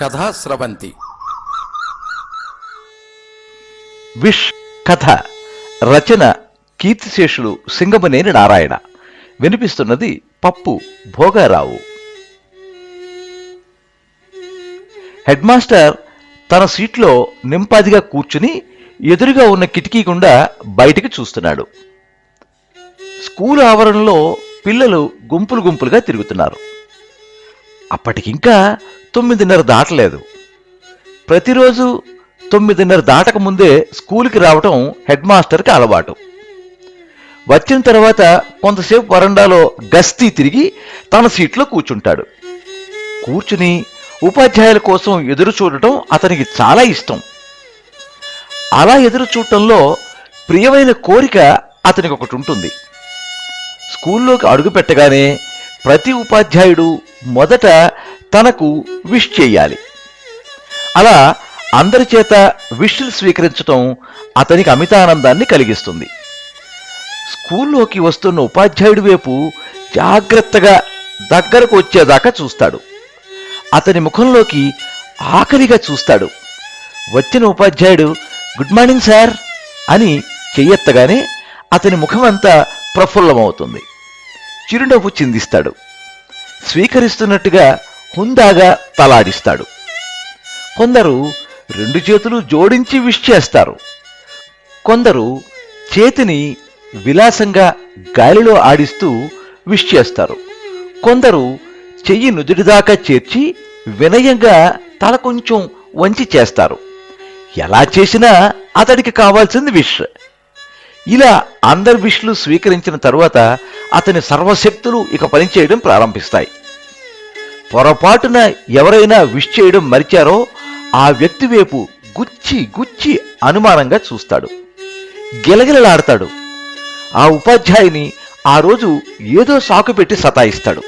కథా స్రవంతి. విష్ కథ రచన కీర్తిశేషులు సింగమనేని నారాయణ. వినిపిస్తున్నది పప్పు భోగారావు. హెడ్ మాస్టర్ తన సీట్లో నింపాదిగా కూర్చుని ఎదురుగా ఉన్న కిటికీ గుండా బయటికి చూస్తున్నాడు. స్కూల్ ఆవరణలో పిల్లలు గుంపులు గుంపులుగా తిరుగుతున్నారు. అప్పటికింకా తొమ్మిదిన్నర దాటలేదు. ప్రతిరోజు తొమ్మిదిన్నర దాటక ముందే స్కూల్కి రావటం హెడ్ మాస్టర్కి అలవాటు. వచ్చిన తర్వాత కొంతసేపు వరండాలో గస్తీ తిరిగి తన సీట్లో కూర్చుంటాడు. కూర్చుని ఉపాధ్యాయుల కోసం ఎదురు చూడటం అతనికి చాలా ఇష్టం. అలా ఎదురు చూడటంలో ప్రియమైన కోరిక అతనికి ఒకటి ఉంటుంది స్కూల్లోకి అడుగుపెట్టగానే ప్రతి ఉపాధ్యాయుడు మొదట తనకు విష్ చేయాలి. అలా అందరి చేత విష్లు స్వీకరించటం అతనికి అమితానందాన్ని కలిగిస్తుంది. స్కూల్లోకి వస్తున్న ఉపాధ్యాయుడి వైపు జాగ్రత్తగా దగ్గరకు వచ్చేదాకా చూస్తాడు. అతని ముఖంలోకి ఆకలిగా చూస్తాడు. వచ్చిన ఉపాధ్యాయుడు గుడ్ మార్నింగ్ సార్ అని చెయ్యెత్తగానే అతని ముఖమంతా ప్రఫుల్లమవుతుంది. చిరునవ్వు చిందిస్తాడు. స్వీకరిస్తున్నట్టుగా హుందాగా తలాడిస్తాడు. కొందరు రెండు చేతులు జోడించి విష్ చేస్తారు. కొందరు చేతిని విలాసంగా గాలిలో ఆడిస్తూ విష్ చేస్తారు. కొందరు చెయ్యి నుదుటిదాకా చేర్చి వినయంగా తల కొంచెం వంచి చేస్తారు. ఎలా చేసినా అతడికి కావాల్సింది విష్. ఇలా అందరి విష్లు స్వీకరించిన తరువాత అతని సర్వశక్తులు ఇక పనిచేయడం ప్రారంభిస్తాయి. పొరపాటున ఎవరైనా విష్ చేయడం మరిచారో ఆ వ్యక్తి వైపు గుచ్చి గుచ్చి అనుమానంగా చూస్తాడు. గిలగిలలాడతాడు. ఆ ఉపాధ్యాయుని ఆ రోజు ఏదో సాకు పెట్టి సతాయిస్తాడు.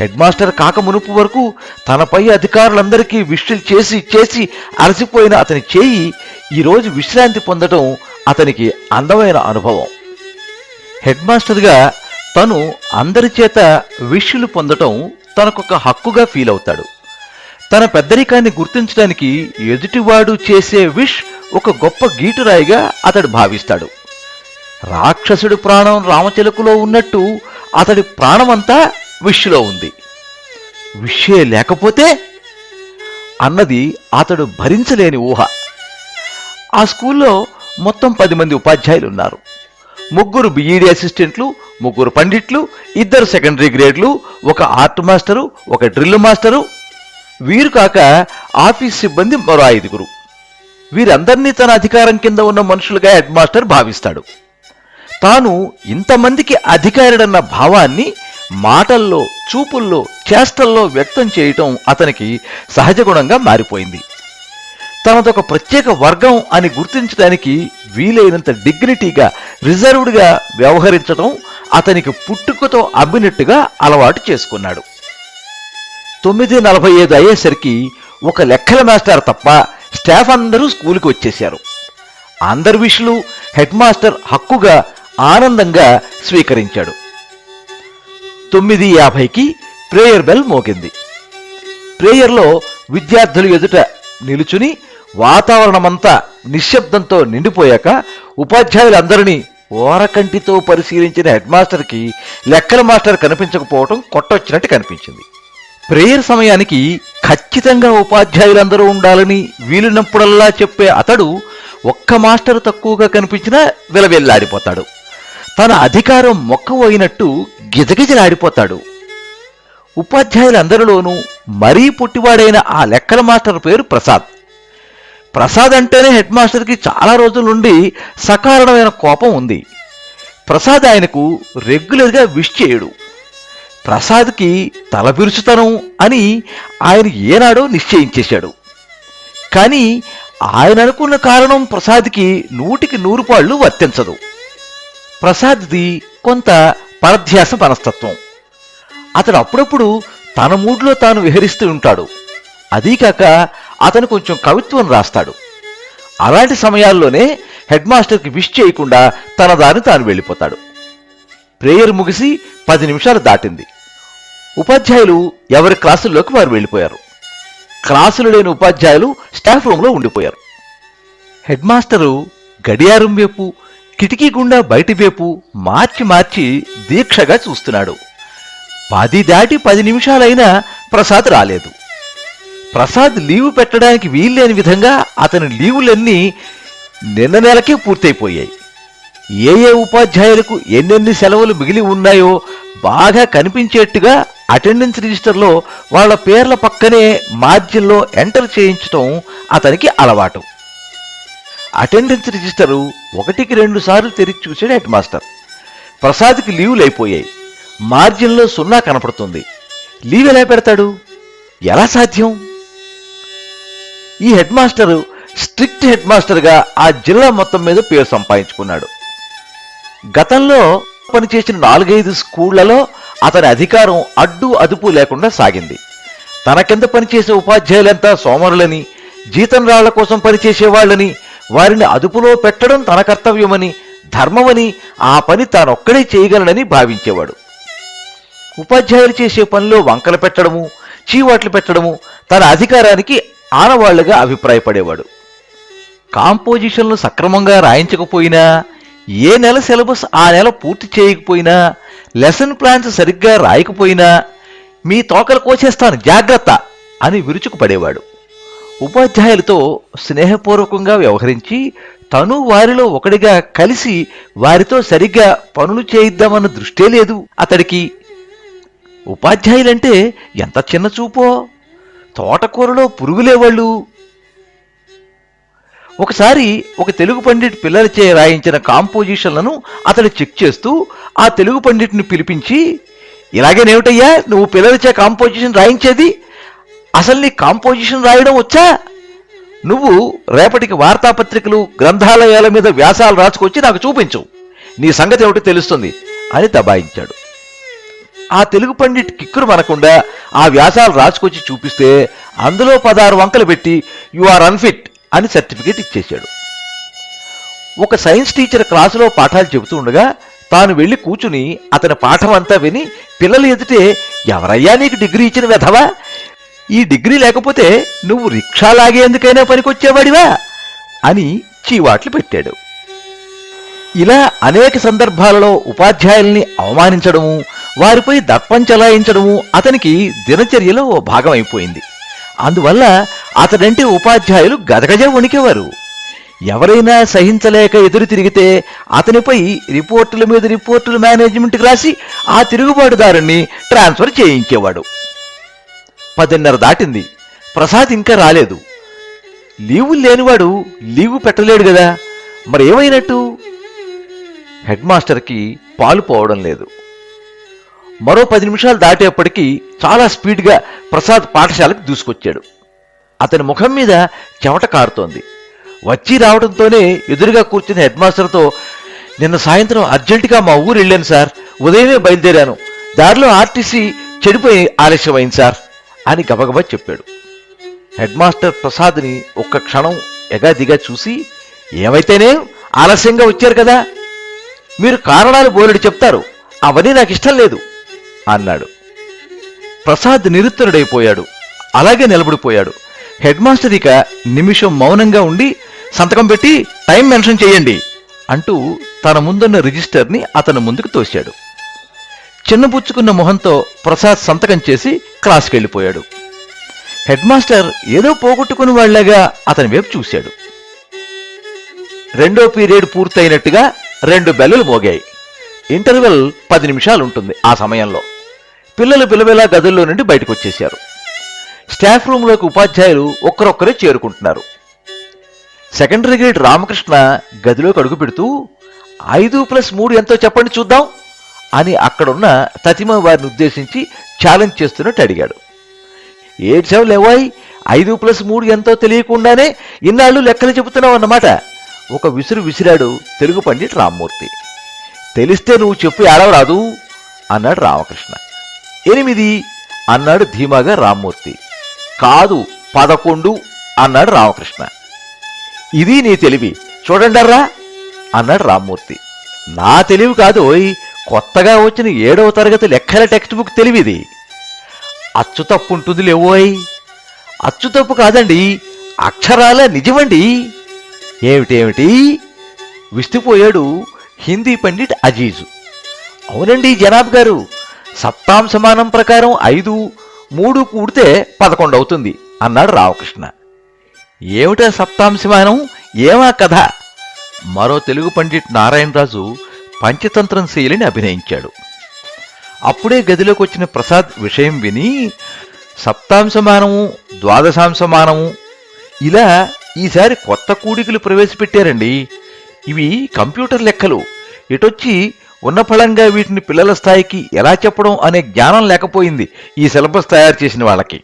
హెడ్ మాస్టర్ కాక మునుపు వరకు తనపై అధికారులందరికీ విష్లు చేసి చేసి అలసిపోయిన అతని చేయి ఈరోజు విశ్రాంతి పొందడం అతనికి అందమైన అనుభవం. హెడ్ మాస్టర్గా తను అందరి చేత విష్యులు పొందటం తనకొక హక్కుగా ఫీల్ అవుతాడు. తన పెద్దరికాన్ని గుర్తించడానికి ఎదుటివాడు చేసే విష్ ఒక గొప్ప గీటురాయిగా అతడు భావిస్తాడు. రాక్షసుడి ప్రాణం రామచిలుకలో ఉన్నట్టు అతడి ప్రాణమంతా విష్యులో ఉంది. విషయే లేకపోతే అన్నది అతడు భరించలేని ఊహ. ఆ స్కూల్లో మొత్తం పది మంది ఉపాధ్యాయులు ఉన్నారు ముగ్గురు బిఈడి అసిస్టెంట్లు ముగ్గురు పండిట్లు ఇద్దరు సెకండరీ గ్రేడ్లు ఒక ఆర్ట్ మాస్టరు ఒక డ్రిల్ మాస్టరు వీరు కాక ఆఫీస్ సిబ్బంది మరో ఐదుగురు. వీరందరినీ తన అధికారం కింద ఉన్న మనుషులుగా హెడ్ మాస్టర్ భావిస్తాడు. తాను ఇంతమందికి అధికారుడన్న భావాన్ని మాటల్లో చూపుల్లో చేష్టల్లో వ్యక్తం చేయటం అతనికి సహజ గుణంగా మారిపోయింది. తనదొక ప్రత్యేక వర్గం అని గుర్తించడానికి వీలైనంత డిగ్నిటీగా రిజర్వ్డ్గా వ్యవహరించడం అతనికి పుట్టుకతో అబ్బినట్టుగా అలవాటు చేసుకున్నాడు. తొమ్మిది నలభై ఐదు అయ్యేసరికి ఒక లెక్కల మాస్టర్ తప్ప స్టాఫ్ అందరూ స్కూల్కి వచ్చేశారు. అందరి విషులు హెడ్ మాస్టర్ హక్కుగా ఆనందంగా స్వీకరించాడు. తొమ్మిది యాభైకి ప్రేయర్ బెల్ మోగింది. ప్రేయర్లో విద్యార్థులు ఎదుట నిలుచుని వాతావరణమంతా నిశ్శబ్దంతో నిండిపోయాక ఉపాధ్యాయులందరినీ ఓరకంటితో పరిశీలించిన హెడ్ మాస్టర్కి లెక్కల మాస్టర్ కనిపించకపోవటం కొట్టొచ్చినట్టు కనిపించింది. ప్రేయర్ సమయానికి ఖచ్చితంగా ఉపాధ్యాయులందరూ ఉండాలని వీలునప్పుడల్లా చెప్పే అతడు ఒక్క మాస్టర్ తక్కువగా కనిపించినా విలవెల్లాడిపోతాడు. తన అధికారం మొక్కవోయినట్టు గిజగిజలాడిపోతాడు. ఉపాధ్యాయులందరిలోనూ మరీ పుట్టివాడైన ఆ లెక్కల మాస్టర్ పేరు ప్రసాద్. ప్రసాద్ అంటేనే హెడ్ మాస్టర్కి చాలా రోజుల నుండి సకారణమైన కోపం ఉంది. ప్రసాద్ ఆయనకు రెగ్యులర్గా విష్ చేయడు. ప్రసాద్కి తల పిరుచుతనం అని ఆయన ఏనాడో నిశ్చయించేశాడు. కానీ ఆయన అనుకున్న కారణం ప్రసాద్కి నూటికి నూరు పాళ్ళు వర్తించదు. ప్రసాద్ది కొంత పరధ్యాస మనస్తత్వం. అతడు అప్పుడప్పుడు తన మూడ్లో తాను విహరిస్తూ ఉంటాడు. అదీకాక అతను కొంచెం కవిత్వం రాస్తాడు. అలాంటి సమయాల్లోనే హెడ్ మాస్టర్కి విష్ చేయకుండా తన దారి తాను వెళ్ళిపోతాడు. ప్రేయర్ ముగిసి పది నిమిషాలు దాటింది. ఉపాధ్యాయులు ఎవరి క్లాసుల్లోకి వారు వెళ్ళిపోయారు. క్లాసులు లేని ఉపాధ్యాయులు స్టాఫ్ రూమ్లో ఉండిపోయారు. హెడ్ మాస్టరు గడియారం వైపు కిటికీ గుండా బయటి వైపు మార్చి మార్చి దీక్షగా చూస్తున్నాడు. పది దాటి పది నిమిషాలైనా ప్రసాద్ రాలేదు. ప్రసాద్ లీవు పెట్టడానికి వీల్లేని విధంగా అతని లీవులన్నీ నిన్న నెలకే పూర్తయిపోయాయి. ఏ ఏ ఉపాధ్యాయులకు ఎన్నెన్ని సెలవులు మిగిలి ఉన్నాయో బాగా కనిపించేట్టుగా అటెండెన్స్ రిజిస్టర్లో వాళ్ళ పేర్ల పక్కనే మార్జిన్లో ఎంటర్ చేయించటం అతనికి అలవాటు. అటెండెన్స్ రిజిస్టరు ఒకటికి రెండు సార్లు తెరిచి చూశాడు హెడ్ మాస్టర్. ప్రసాద్కి లీవులు అయిపోయాయి మార్జిన్లో సున్నా కనపడుతుంది. లీవ్ ఎలా పెడతాడు? ఎలా సాధ్యం? ఈ హెడ్ మాస్టరు స్ట్రిక్ట్ హెడ్ మాస్టర్గా ఆ జిల్లా మొత్తం మీద పేరు సంపాదించుకున్నాడు. గతంలో పనిచేసిన నాలుగైదు స్కూళ్ళలో అతని అధికారం అడ్డు అదుపు లేకుండా సాగింది. తన కింద పనిచేసే ఉపాధ్యాయులంతా సోమరులని జీతం రాళ్ళ కోసం పనిచేసేవాళ్ళని వారిని అదుపులో పెట్టడం తన కర్తవ్యమని ధర్మమని ఆ పని తానొక్కడే చేయగలనని భావించేవాడు. ఉపాధ్యాయులు చేసే పనిలో వంకలు పెట్టడము చీవాట్లు పెట్టడము తన అధికారానికి ఆనవాళ్ళుగా అభిప్రాయపడేవాడు. కాంపోజిషన్లు సక్రమంగా రాయించకపోయినా ఏ నెల సిలబస్ ఆ నెల పూర్తి చేయకపోయినా లెసన్ ప్లాన్స్ సరిగ్గా రాయకపోయినా మీ తోకలు కోసేస్తాను జాగ్రత్త అని విరుచుకుపడేవాడు. ఉపాధ్యాయులతో స్నేహపూర్వకంగా వ్యవహరించి తను వారిలో ఒకడిగా కలిసి వారితో సరిగ్గా పనులు చేయిద్దామన్న దృష్టే లేదు అతడికి. ఉపాధ్యాయులంటే ఎంత చిన్న చూపో? తోటకూరలో పురుగులేవాళ్ళు? ఒకసారి ఒక తెలుగు పండిట్ పిల్లలచే రాయించిన కాంపోజిషన్లను అతడు చెక్ చేస్తూ ఆ తెలుగు పండిట్ని పిలిపించి ఇలాగేనేమిటయ్యా నువ్వు పిల్లలచే కాంపోజిషన్ రాయించేది? అసలు నీ కాంపోజిషన్ రాయడం వచ్చా? నువ్వు రేపటికి వార్తాపత్రికలు గ్రంథాలయాల మీద వ్యాసాలు రాసుకొచ్చి నాకు చూపించు. నీ సంగతి ఏమిటో తెలుస్తుంది అని దబాయించాడు. ఆ తెలుగు పండిట్ కిక్కురు మనకుండా ఆ వ్యాసాలు రాసుకొచ్చి చూపిస్తే అందులో పదహారు వంకలు పెట్టి యు ఆర్ అన్ఫిట్ అని సర్టిఫికేట్ ఇచ్చేశాడు. ఒక సైన్స్ టీచర్ క్లాసులో పాఠాలు చెబుతూ ఉండగా తాను వెళ్ళి కూచుని అతని పాఠం అంతా విని పిల్లలు ఎదుటే ఎవరయ్యా నీకు డిగ్రీ ఇచ్చిన వెధవా? ఈ డిగ్రీ లేకపోతే నువ్వు రిక్షా లాగేందుకైనా పనికొచ్చేవాడివా? అని చీవాట్లు పెట్టాడు. ఇలా అనేక సందర్భాలలో ఉపాధ్యాయుల్ని అవమానించడము వారిపై దర్పం చెలాయించడము అతనికి దినచర్యలో ఓ భాగం అయిపోయింది అందువల్ల అతడంటే ఉపాధ్యాయులు గదగజ వణికేవారు. ఎవరైనా సహించలేక ఎదురు తిరిగితే అతనిపై రిపోర్టుల మీద రిపోర్టులు మేనేజ్మెంట్కి రాసి ఆ తిరుగుబాటుదారుణ్ణి ట్రాన్స్ఫర్ చేయించేవాడు. పదిన్నర దాటింది. ప్రసాద్ ఇంకా రాలేదు. లీవులు లేనివాడు లీవు పెట్టలేడు కదా మరి ఏమైనట్టు హెడ్ మాస్టర్కి పాలు పోవడం లేదు. మరో పది నిమిషాలు దాటేప్పటికీ చాలా స్పీడ్గా ప్రసాద్ పాఠశాలకు దూసుకొచ్చాడు. అతని ముఖం మీద చెమట కారుతోంది. వచ్చి రావడంతోనే ఎదురుగా కూర్చున్న హెడ్మాస్టర్తో నిన్న సాయంత్రం అర్జెంటుగా మా ఊరు వెళ్ళాను సార్. ఉదయమే బయలుదేరాను. దారిలో ఆర్టీసీ చెడిపోయి ఆలస్యమైంది సార్ అని గబగబా చెప్పాడు. హెడ్ మాస్టర్ ప్రసాద్ని ఒక్క క్షణం ఎగాదిగా చూసి ఏమైతేనే ఆలస్యంగా వచ్చారు కదా? మీరు కారణాలు బోలెడు చెప్తారు. అవన్నీ నాకు ఇష్టం లేదు. అన్నాడు. ప్రసాద్ నిరుత్తరుడైపోయాడు. అలాగే నిలబడిపోయాడు. హెడ్ మాస్టర్ ఇక నిమిషం మౌనంగా ఉండి సంతకం పెట్టి టైం మెన్షన్ చేయండి అంటూ తన ముందున్న రిజిస్టర్ని అతను ముందుకు తోశాడు. చిన్నపుచ్చుకున్న మొహంతో ప్రసాద్ సంతకం చేసి క్లాస్కి వెళ్ళిపోయాడు హెడ్ మాస్టర్ ఏదో పోగొట్టుకుని వాళ్ళగా అతని వైపు చూశాడు. రెండో పీరియడ్ పూర్తయినట్టుగా రెండు బెల్లులు మోగాయి. ఇంటర్వెల్ పది నిమిషాలు ఉంటుంది ఆ సమయంలో. పిల్లలు పిలవేలా గదుల్లో నుండి బయటకు వచ్చేశారు స్టాఫ్ రూమ్లోకి ఉపాధ్యాయులు ఒక్కరొక్కరే చేరుకుంటున్నారు. సెకండరీ గ్రేడ్ రామకృష్ణ గదిలోకి అడుగు పెడుతూ ఐదు ప్లస్ మూడు ఎంతో చెప్పండి చూద్దాం అని అక్కడున్న తతిమ వారిని ఉద్దేశించి ఛాలెంజ్ చేస్తున్నట్టు అడిగాడు. ఏడ్చావు లేవాయ్ ఐదు ప్లస్ మూడు ఎంతో తెలియకుండానే ఇన్నాళ్ళు లెక్కలు చెబుతున్నావు అన్నమాట ఒక విసురు విసిరాడు తెలుగు పండిట్ రామ్మూర్తి. తెలిస్తే నువ్వు చెప్పు ఆడవరాదు అన్నాడు రామకృష్ణ. ఎనిమిది అన్నాడు ధీమాగా రామ్మూర్తి. కాదు పదకొండు అన్నాడు రామకృష్ణ. ఇది నీ తెలివి. చూడండర్రా అన్నాడు రామ్మూర్తి. నా తెలివి కాదు కొత్తగా వచ్చిన ఏడవ తరగతి లెక్కల టెక్స్ట్ బుక్ తెలివిది. అచ్చు తప్పు ఉంటుంది లేవోయ్ అచ్చు తప్పు కాదండి అక్షరాల నిజమండి. ఏమిటేమిటి? విస్తుపోయాడు హిందీ పండిట్ అజీజు. అవునండి జనాబ్ గారు సప్తాంశమానం ప్రకారం ఐదు మూడు కూడితే పదకొండు అవుతుంది అన్నాడు రామకృష్ణ. ఏమిటా సప్తాంశమానం? ఏమా కథ? మరో తెలుగు పండిట్ నారాయణరాజు పంచతంత్రం శైలిని అభినయించాడు. అప్పుడే గదిలోకి వచ్చిన ప్రసాద్ విషయం విని సప్తాంశమానము ద్వాదశాంశమానము ఇలా ఈసారి కొత్త కూడికలు ప్రవేశపెట్టారండి. ఇవి కంప్యూటర్ లెక్కలు. ఇటొచ్చి ఉన్న ఫలంగా వీటిని పిల్లల స్థాయికి ఎలా చెప్పడం అనే జ్ఞానం లేకపోయింది ఈ సిలబస్ తయారు చేసిన వాళ్ళకి.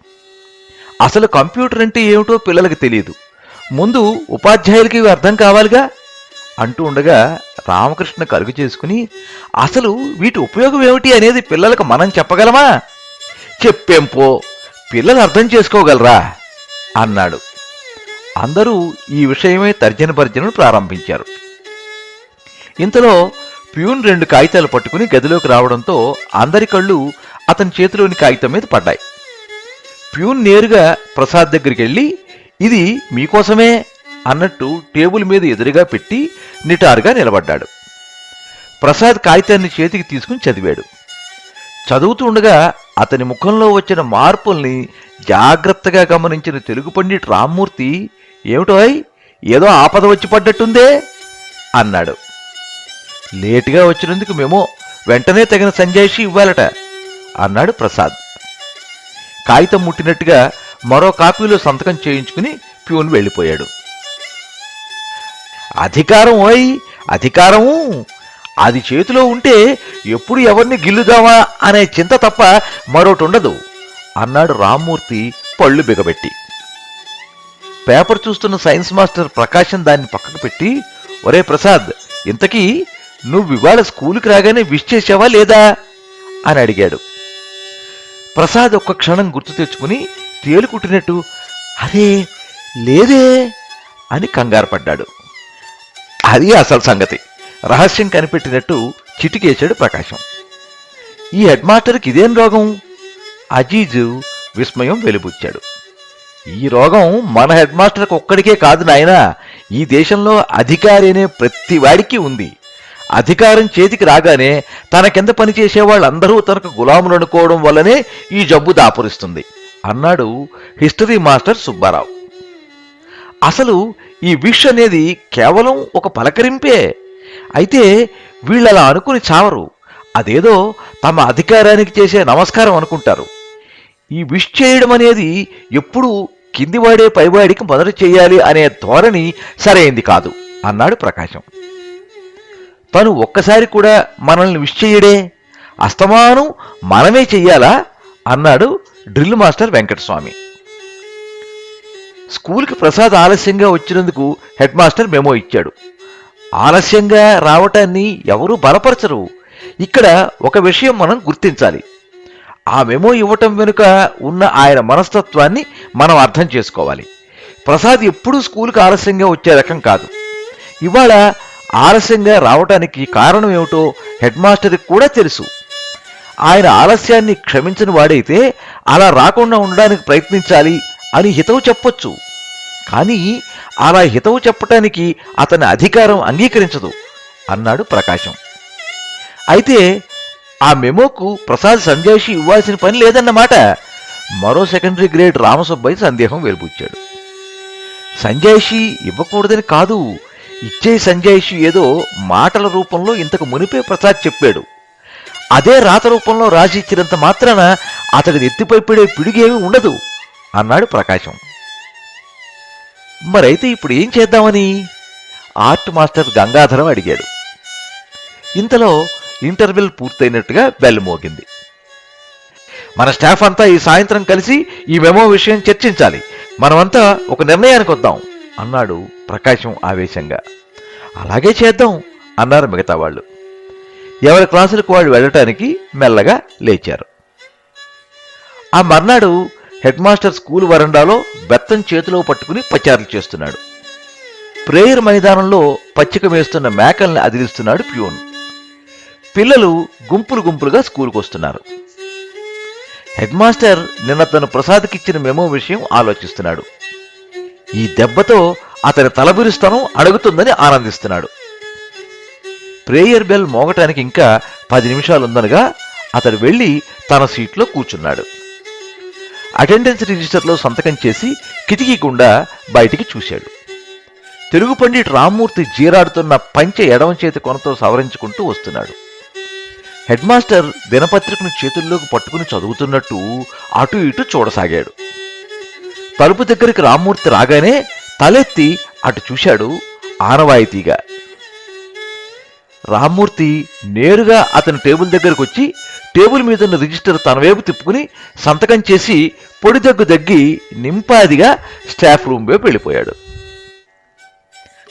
అసలు కంప్యూటర్ అంటే ఏమిటో పిల్లలకి తెలియదు. ముందు ఉపాధ్యాయులకి ఇవి అర్థం కావాలిగా? అంటూ ఉండగా రామకృష్ణ కలుగు చేసుకుని అసలు వీటి ఉపయోగం ఏమిటి అనేది పిల్లలకు మనం చెప్పగలమా? చెప్పేంపో పిల్లలు అర్థం చేసుకోగలరా? అన్నాడు. అందరూ ఈ విషయమై తర్జన భర్జనను ప్రారంభించారు. ఇంతలో ప్యూన్ రెండు కాగితాలు పట్టుకుని గదిలోకి రావడంతో అందరి కళ్ళు అతని చేతిలోని కాగితం మీద పడ్డాయి. ప్యూన్ నేరుగా ప్రసాద్ దగ్గరికి వెళ్ళి ఇది మీకోసమే అన్నట్టు టేబుల్ మీద ఎదురుగా పెట్టి నిటారుగా నిలబడ్డాడు. ప్రసాద్ కాగితాన్ని చేతికి తీసుకుని చదివాడు. చదువుతూ ఉండగా అతని ముఖంలో వచ్చిన మార్పుల్ని జాగ్రత్తగా గమనించిన తెలుగు పండిట్ రామ్మూర్తి ఏమిటోయ్ ఏదో ఆపద వచ్చి పడ్డట్టుందే అన్నాడు. లేటుగా వచ్చినందుకు మేము వెంటనే తగిన సంజాయిషి ఇవ్వాలట అన్నాడు ప్రసాద్. కాగితం ముట్టినట్టుగా మరో కాపీలో సంతకం చేయించుకుని ప్యూన్ వెళ్ళిపోయాడు. అధికారం ఓయ్ అధికారము అది చేతిలో ఉంటే ఎప్పుడు ఎవరిని గిల్లుదామా అనే చింత తప్ప మరోటి ఉండదు అన్నాడు రామ్మూర్తి పళ్ళు బిగబెట్టి. పేపర్ చూస్తున్న సైన్స్ మాస్టర్ ప్రకాశం దాన్ని పక్కకు పెట్టి ఒరే ప్రసాద్ ఇంతకీ నువ్వు ఇవాళ స్కూలుకి రాగానే విష్ చేసావా లేదా? అని అడిగాడు. ప్రసాద్ ఒక్క క్షణం గుర్తు తెచ్చుకుని తేలుకుట్టినట్టు అరే లేదే అని కంగారు పడ్డాడు. అది అసలు సంగతి. రహస్యం కనిపెట్టినట్టు చిటికేశాడు ప్రకాశం. ఈ హెడ్ మాస్టర్కి ఇదేం రోగం? అజీజు విస్మయం వెలిబుచ్చాడు. ఈ రోగం మన హెడ్ మాస్టర్కి ఒక్కడికే కాదు నాయనా. ఈ దేశంలో అధికారి అనే ప్రతి వాడికి ఉంది. అధికారం చేతికి రాగానే తన కింద పనిచేసే వాళ్ళందరూ తనకు గులాములు అనుకోవడం వల్లనే ఈ జబ్బు దాపురిస్తుంది. అన్నాడు హిస్టరీ మాస్టర్ సుబ్బారావు. అసలు ఈ విష్ అనేది కేవలం ఒక పలకరింపే. అయితే వీళ్ళలా అనుకుని చావరు. అదేదో తమ అధికారానికి చేసే నమస్కారం అనుకుంటారు. ఈ విష్ చేయడం అనేది ఎప్పుడూ కిందివాడే పైవాడికి మొదట చేయాలి అనే ధోరణి సరైంది కాదు అన్నాడు ప్రకాశం. తను ఒక్కసారి కూడా మనల్ని విష్ చెయ్యడే? అస్తమానం మనమే చెయ్యాలా? అన్నాడు డ్రిల్ మాస్టర్ వెంకటస్వామి. స్కూల్కి ప్రసాద్ ఆలస్యంగా వచ్చినందుకు హెడ్ మాస్టర్ మెమో ఇచ్చాడు. ఆలస్యంగా రావటాన్ని ఎవరూ బలపరచరు. ఇక్కడ ఒక విషయం మనం గుర్తించాలి. ఆ మెమో ఇవ్వటం వెనుక ఉన్న ఆయన మనస్తత్వాన్ని మనం అర్థం చేసుకోవాలి. ప్రసాద్ ఎప్పుడూ స్కూల్కి ఆలస్యంగా వచ్చే రకం కాదు. ఇవాళ ఆలస్యంగా రావటానికి కారణం ఏమిటో హెడ్ మాస్టర్కి కూడా తెలుసు. ఆయన ఆలస్యాన్ని క్షమించని వాడైతే అలా రాకుండా ఉండడానికి ప్రయత్నించాలి అని హితవు చెప్పొచ్చు. కానీ అలా హితవు చెప్పటానికి అతని అధికారం అంగీకరించదు అన్నాడు ప్రకాశం. అయితే ఆ మెమోకు ప్రసాద్ సంజాయిషి ఇవ్వాల్సిన పని లేదన్నమాట. మరో సెకండరీ గ్రేడ్ రామసుబ్బయ్య సందేహం వెలిపుచ్చాడు సంజాయిషి ఇవ్వకూడదని కాదు ఇచ్చే సంజాయిషి ఏదో మాటల రూపంలో ఇంతకు మునిపే ప్రసాద్ చెప్పాడు. అదే రాత రూపంలో రాసి ఇచ్చినంత మాత్రాన అతడిది ఎత్తిపై పడే పిడిగేమీ ఉండదు అన్నాడు ప్రకాశం. మరైతే ఇప్పుడు ఏం చేద్దామని? ఆర్ట్ మాస్టర్ గంగాధరం అడిగాడు. ఇంతలో ఇంటర్వెల్ పూర్తయినట్టుగా బెల్ మోగింది. మన స్టాఫ్ అంతా ఈ సాయంత్రం కలిసి ఈ మెమో విషయం చర్చించాలి. మనమంతా ఒక నిర్ణయానికి వద్దాం అన్నాడు ప్రకాశం ఆవేశంగా. అలాగే చేద్దాం అన్నారు మిగతా వాళ్ళు. ఎవరి క్లాసులకు వాళ్ళు వెళ్ళటానికి మెల్లగా లేచారు. ఆ మర్నాడు హెడ్ మాస్టర్ స్కూల్ వరండాలో బెత్తం చేతిలో పట్టుకుని పచారులు చేస్తున్నాడు. ప్రేయర్ మైదానంలో పచ్చిక వేస్తున్న మేకల్ని అదిలిస్తున్నాడు ప్యూన్. పిల్లలు గుంపులు గుంపులుగా స్కూల్కి వస్తున్నారు. హెడ్ మాస్టర్ నిన్న తను ప్రసాద్కిచ్చిన మెమో విషయం ఆలోచిస్తున్నాడు. ఈ దెబ్బతో అతని తలబిరుస్తనం అడుగుతుందని ఆనందిస్తున్నాడు. ప్రేయర్ బెల్ మోగటానికి ఇంకా పది నిమిషాలుందనగా అతడు వెళ్ళి తన సీట్లో కూర్చున్నాడు. అటెండెన్స్ రిజిస్టర్లో సంతకం చేసి కిటికీ గుండా బయటికి చూశాడు. తెలుగు పండిట్ రామ్మూర్తి జీరాడుతున్న పంచె ఎడమ చేతి కొనతో సవరించుకుంటూ వస్తున్నాడు. హెడ్మాస్టర్ దినపత్రికను చేతుల్లోకి పట్టుకుని చదువుతున్నట్టు అటు ఇటు చూడసాగాడు. తలుపు దగ్గరికి రామ్మూర్తి రాగానే తలెత్తి అటు చూశాడు ఆనవాయితీగా. రామ్మూర్తి నేరుగా అతని టేబుల్ దగ్గరకు వచ్చి టేబుల్ మీద ఉన్న రిజిస్టర్ తన వైపు తిప్పుకుని సంతకం చేసి పొడి దగ్గు దగ్గి నింపాదిగా స్టాఫ్ రూమ్ వైపు వెళ్ళిపోయాడు.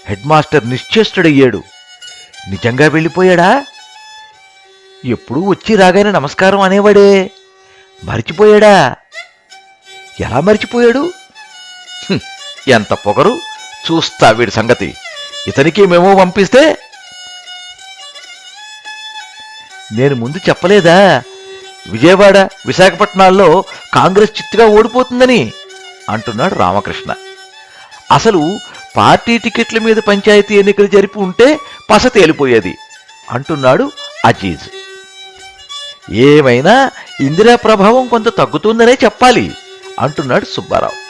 హెడ్ మాస్టర్ నిశ్చేష్టుడయ్యాడు. నిజంగా వెళ్ళిపోయాడా? ఎప్పుడూ వచ్చి రాగానే నమస్కారం అనేవాడే. మరిచిపోయాడా? ఎలా మరిచిపోయాడు? ఎంత పొగరు? చూస్తా వీడి సంగతి. ఇతనికి మేము పంపిస్తే? నేను ముందు చెప్పలేదా? విజయవాడ విశాఖపట్నాల్లో కాంగ్రెస్ చిత్తుగా ఓడిపోతుందని అంటున్నాడు రామకృష్ణ. అసలు పార్టీ టికెట్ల మీద పంచాయతీ ఎన్నికలు జరిపి ఉంటే పస తేలిపోయేది అంటున్నాడు అజీజ్. ఏమైనా ఇందిరా ప్రభావం కొంత తగ్గుతుందనే చెప్పాలి. అంటున్నాడు సుబ్బారావు.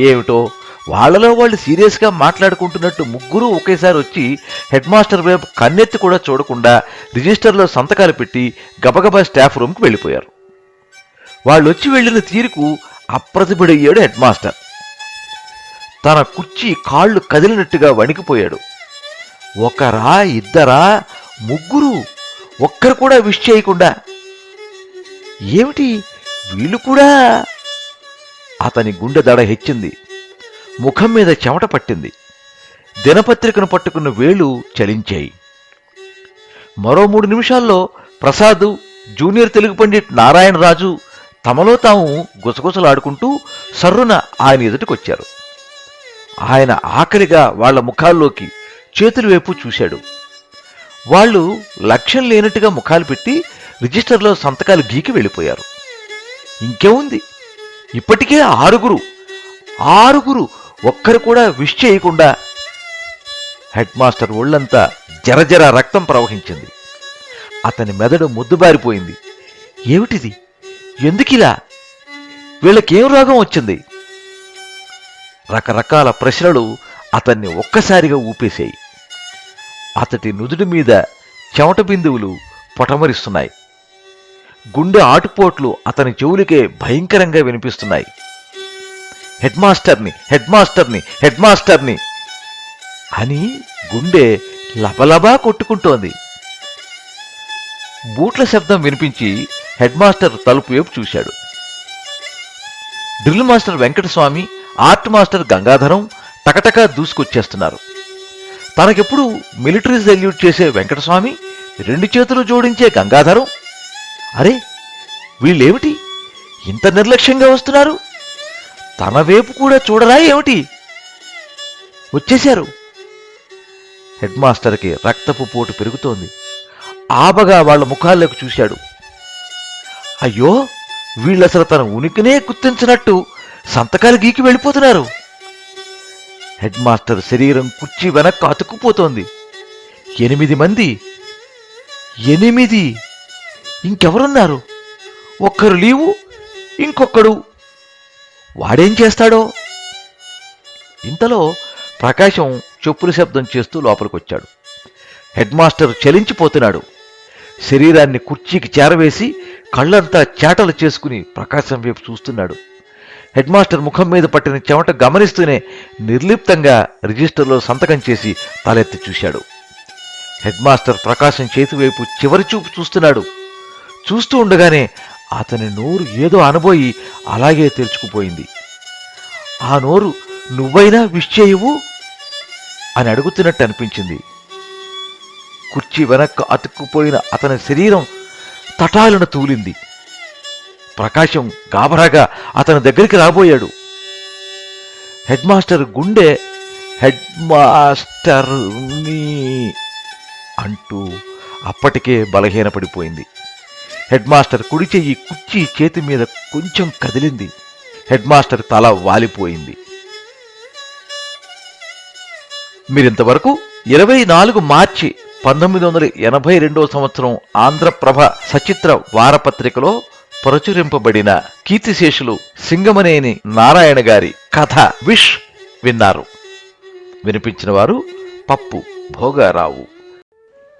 ఏమిటో వాళ్ళలో వాళ్ళు సీరియస్గా మాట్లాడుకుంటున్నట్టు ముగ్గురు ఒకేసారి వచ్చి హెడ్ మాస్టర్ వైపు కన్నెత్తి కూడా చూడకుండా రిజిస్టర్లో సంతకాలు పెట్టి గబగబా స్టాఫ్ రూమ్కి వెళ్ళిపోయారు. వాళ్ళు వచ్చి వెళ్ళిన తీరుకు అప్రతిభుడయ్యాడు హెడ్ మాస్టర్. తన కుర్చీ కాళ్ళు కదిలినట్టుగా వణికిపోయాడు. ఒకరా ఇద్దరా ముగ్గురు ఒక్కరు కూడా విష్ చేయకుండా ఏమిటి వీళ్ళు కూడా అతని గుండె దడ హెచ్చింది. ముఖం మీద చెమట పట్టింది. దినపత్రికను పట్టుకున్న వేళ్ళు చలించాయి. మరో మూడు నిమిషాల్లో ప్రసాద్ జూనియర్ తెలుగు పండిట్ నారాయణరాజు తమలో తాము గుసగుసలాడుకుంటూ సర్రున ఆయన ఎదుటికొచ్చారు. ఆయన ఆఖరిగా వాళ్ళ ముఖాల్లోకి చేతులు వైపు చూశాడు. వాళ్ళు లక్ష్యం లేనట్టుగా ముఖాలు పెట్టి రిజిస్టర్లో సంతకాలు గీకి వెళ్ళిపోయారు. ఇంకేముంది? ఇప్పటికే ఆరుగురు ఆరుగురు ఒక్కరు కూడా విష్ చేయకుండా హెడ్ మాస్టర్ ఒళ్ళంతా జరజర రక్తం ప్రవహించింది. అతని మెదడు ముద్దుబారిపోయింది. ఏమిటిది? ఎందుకిలా? వీళ్ళకేం రోగం వచ్చింది? రకరకాల ప్రశ్నలు అతన్ని ఒక్కసారిగా ఊపేశాయి. అతటి నుదుటి మీద చెమట బిందువులు పొటమరిస్తున్నాయి. గుండె ఆటుపోట్లు అతని చెవులకే భయంకరంగా వినిపిస్తున్నాయి. హెడ్ మాస్టర్ని హెడ్ మాస్టర్ని హెడ్ మాస్టర్ని అని గుండె లబలబా కొట్టుకుంటోంది. బూట్ల శబ్దం వినిపించి హెడ్ మాస్టర్ తలుపు వైపు చూశాడు. Drill master Venkataswamy art master Gangadharam టకటకా దూసుకొచ్చేస్తున్నారు. తనకెప్పుడు మిలిటరీ సెల్యూట్ చేసే వెంకటస్వామి రెండు చేతులు జోడించే గంగాధరం అరే వీళ్ళేమిటి? ఇంత నిర్లక్ష్యంగా వస్తున్నారు? తన వైపు కూడా చూడరా ఏమిటి? వచ్చేశారు. హెడ్ మాస్టర్కి రక్తపు పోటు పెరుగుతోంది. ఆబగా వాళ్ళ ముఖాల్లోకి చూశాడు. అయ్యో వీళ్ళసలు తన ఉనికినే గుర్తించినట్టు సంతకాలు గీకి వెళ్ళిపోతున్నారు. హెడ్ మాస్టర్ శరీరం కుర్చీ వెనక్కు అతుక్కుపోతోంది. ఎనిమిది మంది. ఎనిమిది ఇంకెవరున్నారు? ఒక్కరు లీవు ఇంకొక్కడు వాడేం చేస్తాడో? ఇంతలో ప్రకాశం చెప్పుల శబ్దం చేస్తూ లోపలికొచ్చాడు. Head master చలించిపోతున్నాడు. శరీరాన్ని కుర్చీకి చేరవేసి కళ్ళంతా చేటలు చేసుకుని ప్రకాశం వైపు చూస్తున్నాడు. హెడ్ మాస్టర్ ముఖం మీద పట్టిన చెమట గమనిస్తూనే నిర్లిప్తంగా రిజిస్టర్లో సంతకం చేసి తలెత్తి చూశాడు. హెడ్ మాస్టర్ ప్రకాశం చేతి వైపు చివరి చూపు చూస్తున్నాడు. చూస్తూ ఉండగానే అతని నోరు ఏదో అనబోయి అలాగే తెరుచుకుపోయింది. ఆ నోరు నువ్వైనా విష్ చేయవు? అని అడుగుతున్నట్టు అనిపించింది. కుర్చీ వెనక్కు అతుక్కుపోయిన అతని శరీరం తటాలను తూలింది. ప్రకాశం గాబరాగా అతని దగ్గరికి రాబోయాడు. హెడ్ మాస్టర్ గుండె హెడ్ మాస్టర్ని అంటూ అప్పటికే బలహీనపడిపోయింది. హెడ్ మాస్టర్ కుడి చెయ్యి కుర్చీ చేతి మీద కొంచెం కదిలింది. హెడ్ మాస్టర్ తల వాలిపోయింది. మీరింతవరకు ఇరవై నాలుగు మార్చి పంతొమ్మిది వందల ఎనభై రెండవ సంవత్సరం ఆంధ్రప్రభ సచిత్ర వారపత్రికలో ప్రచురింపబడిన కీర్తిశేషులు సింగమనేని నారాయణ గారి కథ విష్ విన్నారు. వినిపించిన వారు పప్పు భోగారావు.